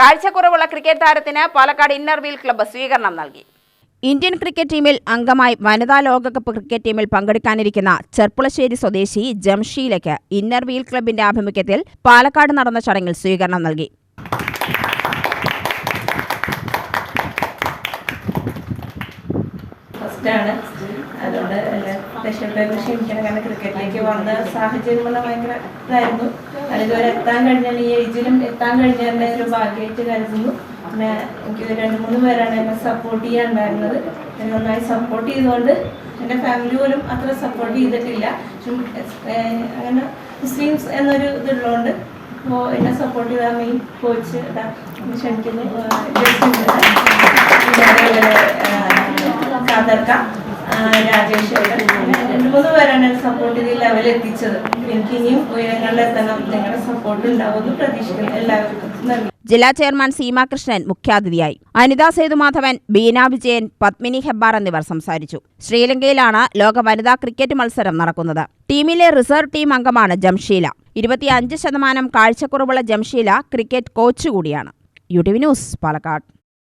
കാഴ്ചക്കുറവുള്ള cricket താരത്തിന് Palakkad inner wheel club സ്വീകരണം നൽകി. ഇന്ത്യൻ ക്രിക്കറ്റ് ടീമിൽ അംഗമായി വനിതാ ലോകകപ്പ് ക്രിക്കറ്റ് ടീമിൽ പങ്കെടുക്കാനിരിക്കുന്ന ചെർപ്പുളശ്ശേരി സ്വദേശി ജംഷീലയ്ക്ക് ഇന്നർ വീൽ ക്ലബിന്റെ ആഭിമുഖ്യത്തിൽ പാലക്കാട് നടന്ന ചടങ്ങിൽ സ്വീകരണം നൽകി. ഫസ്റ്റാണ്. അതുകൊണ്ട് എല്ലാ ക്ഷീണിക്കണം കാരണം ക്രിക്കറ്റിലേക്ക് വന്ന സാഹചര്യം ഭയങ്കര ഇതായിരുന്നു. അതിതുവരെ എത്താൻ കഴിഞ്ഞാൽ ഈ ഏജിലും എത്താൻ കഴിഞ്ഞാൽ ഒരു ഭാഗ്യമായിട്ട് കരുതുന്നു. പിന്നെ എനിക്ക് രണ്ട് മൂന്ന് പേരാണ് എന്നെ സപ്പോർട്ട് ചെയ്യാനുണ്ടായിരുന്നത് എന്നെ നന്നായി സപ്പോർട്ട് ചെയ്തുകൊണ്ട് എന്റെ ഫാമിലി പോലും അത്ര സപ്പോർട്ട് ചെയ്തിട്ടില്ല. അങ്ങനെ മുസ്ലിംസ് എന്നൊരു ഇതുള്ളതുകൊണ്ട് അപ്പോൾ എന്നെ സപ്പോർട്ട് ചെയ്താൽ മെയിൻ കോച്ച് ക്ഷണിക്കുന്നു. കാതർക്ക എത്തിച്ചത്. എനിക്ക് സപ്പോർട്ട് എല്ലാവർക്കും നന്ദി. ജില്ലാ ചെയർമാൻ സീമാകൃഷ്ണൻ മുഖ്യാതിഥിയായി. അനിത സേതുമാധവൻ ബീന വിജയൻ പത്മിനി ഹെബ്ബാർ എന്നിവർ സംസാരിച്ചു. ശ്രീലങ്കയിലാണ് ലോക വനിതാ ക്രിക്കറ്റ് മത്സരം നടക്കുന്നത്. ടീമിലെ റിസർവ് ടീം അംഗമാണ് ജംഷീല. ഇരുപത്തിയഞ്ച് ശതമാനം കാഴ്ചക്കുറവുള്ള ജംഷീല ക്രിക്കറ്റ് കോച്ച് കൂടിയാണ്. U T V news Palakkad.